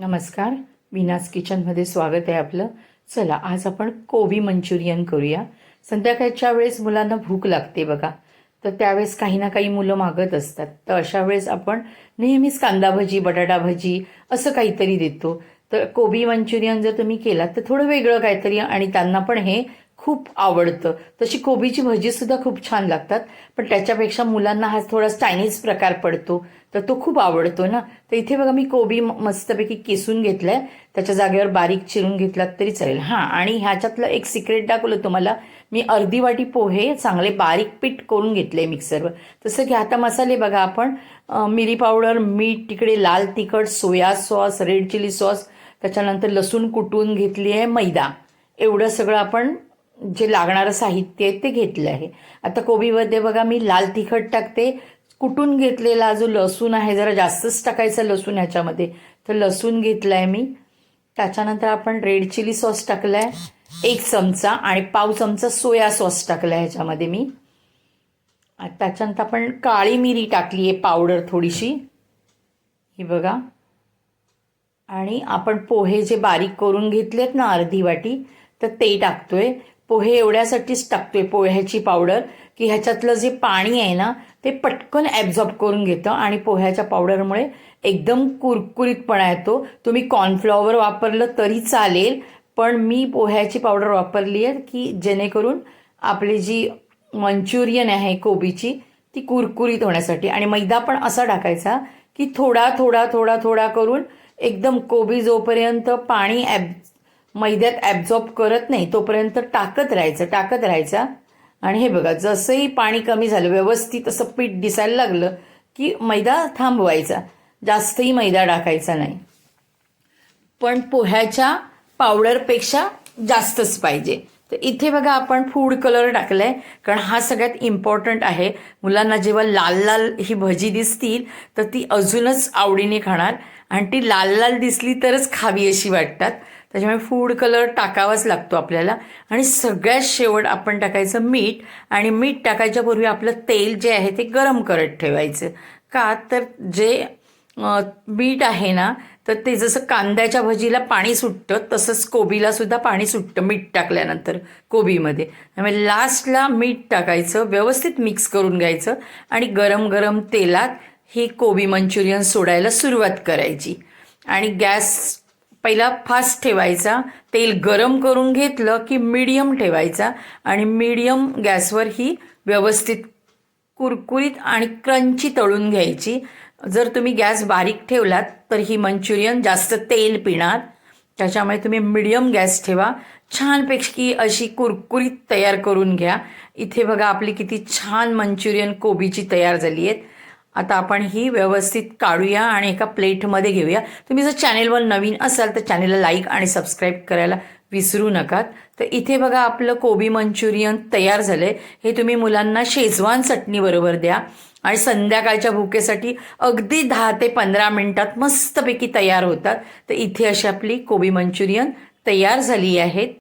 नमस्कार. विनास किचनमध्ये स्वागत आहे आपलं. चला आज आपण कोबी मंचुरियन करूया. संध्याकाळच्या वेळेस मुलांना भूक लागते बघा. तर त्यावेळेस काही ना काही मुलं मागत असतात. तर अशा वेळेस आपण नेहमीच कांदा भजी बटाटा भजी असं काहीतरी देतो. तर कोबी मंचुरियन जर तुम्ही केलात तर थोडं वेगळं काहीतरी आणि त्यांना पण हे खूप आवडतं. तशी कोबीची भजीसुद्धा खूप छान लागतात. पण त्याच्यापेक्षा मुलांना हा थोडा चायनीज प्रकार पडतो. तर तो खूप आवडतो ना. तर इथे बघा मी कोबी मस्तपैकी किसून आहे त्याच्या जागेवर बारीक चिरून घेतलात तरी चालेल. हां आणि ह्याच्यातलं एक सिक्रेट दाखवलं तुम्हाला. मी अर्धी वाटी पोहे चांगले बारीक पीठ करून घेतले मिक्सरवर तसं की आता मसाले बघा आपण. मिरी पावडर मीठ तिकडे लाल तिखट soya sauce red chilli sauce. त्याच्यानंतर लसूण कुटून घेतली आहे मैदा. एवढं सगळं आपण जे लागणारं साहित्य आहे ते घेतलं आहे. आता कोबीमध्ये बघा मी लाल तिखट टाकते. कुटून घेतलेला जो लसूण आहे जरा जास्तच टाकायचा लसूण ह्याच्यामध्ये. तर लसूण घेतलाय मी. त्याच्यानंतर आपण रेड चिली सॉस टाकलाय. एक चमचा आणि पाव चमचा सोया सॉस टाकलाय ह्याच्यामध्ये मी. त्याच्यानंतर आपण काळी मिरी टाकली आहे पावडर थोडीशी. ही बघा. आणि आपण पोहे जे बारीक करून घेतलेत ना अर्धी वाटी तर ते टाकतोय. पोहे एवढ्यासाठीच टाकते पोह्याची पावडर की ह्याच्यातलं जे पाणी आहे ना ते पटकन ॲब्झॉर्ब करून घेतं आणि पोह्याच्या पावडरमुळे एकदम कुरकुरीतपणा येतो. तुम्ही कॉर्नफ्लॉवर वापरलं तरी चालेल पण मी पोह्याची पावडर वापरली आहे की जेणेकरून आपली जी मंचुरियन आहे कोबीची ती कुरकुरीत होण्यासाठी. आणि मैदा पण असा टाकायचा की थोडा थोडा थोडा थोडा करून एकदम कोबी जोपर्यंत पाणी ॲब मैद्यात ॲब्झॉर्ब करत नाही तोपर्यंत टाकत राहायचं टाकत राहायचा. आणि हे बघा जसंही पाणी कमी झालं व्यवस्थित असं पीठ दिसायला लागलं की मैदा थांबवायचा. जास्तही मैदा टाकायचा नाही. पण पोह्याच्या पावडरपेक्षा जास्तच पाहिजे. तर इथे बघा आपण फूड कलर टाकलाय कारण हा सगळ्यात इम्पॉर्टंट आहे. मुलांना जेव्हा लाल लाल ही भजी दिसतील तर ती अजूनच आवडीने खाणार. आणि ती लाल लाल दिसली तरच खावी अशी वाटतात. त्याच्यामुळे फूड कलर टाकावाच लागतो आपल्याला. आणि सगळ्यात शेवट आपण टाकायचं मीठ. आणि मीठ टाकायच्या पूर्वी आपलं तेल जे आहे ते गरम करत ठेवायचं. का? तर जे मीठ आहे ना तर ते जसं कांद्याच्या भजीला पाणी सुटतं तसंच कोबीला सुद्धा पाणी सुटतं मीठ टाकल्यानंतर कोबीमध्ये. त्यामुळे लास्टला मीठ टाकायचं व्यवस्थित मिक्स करून घ्यायचं आणि गरम गरम तेलात ही कोबी मंचुरियन सोडायला सुरुवात करायची. आणि गॅस पहिला फास्ट ठेवायचा तेल गरम करून घेतलं की मीडियम ठेवायचा आणि मीडियम गॅसवर ही व्यवस्थित कुरकुरीत आणि क्रंची तळून घ्यायची. जर तुम्ही गॅस बारीक ठेवलात तर ही मंचुरियन जास्त तेल पिणार. त्याच्यामुळे तुम्ही मिडियम गॅस ठेवा. छानपैकी अशी कुरकुरीत तयार करून घ्या. इथे बघा आपली किती छान मंचुरियन कोबीची तयार झाली आहेत. आता आपण ही व्यवस्थित काढूया आणि एका प्लेटमध्ये घेऊया. तुम्ही जर चॅनेलवर नवीन असाल तर चॅनेलला लाईक आणि सबस्क्राईब करायला विसरू नका तर इथे बघा आपलं कोबी मंचुरियन तयार झालंय. हे तुम्ही मुलांना शेजवान चटणीबरोबर द्या. आणि संध्याकाळच्या भुकेसाठी अगदी दहा ते पंधरा मिनटात मस्तपैकी तयार होतात. तर इथे अशी आपली कोबी मंचुरियन तयार झाली आहेत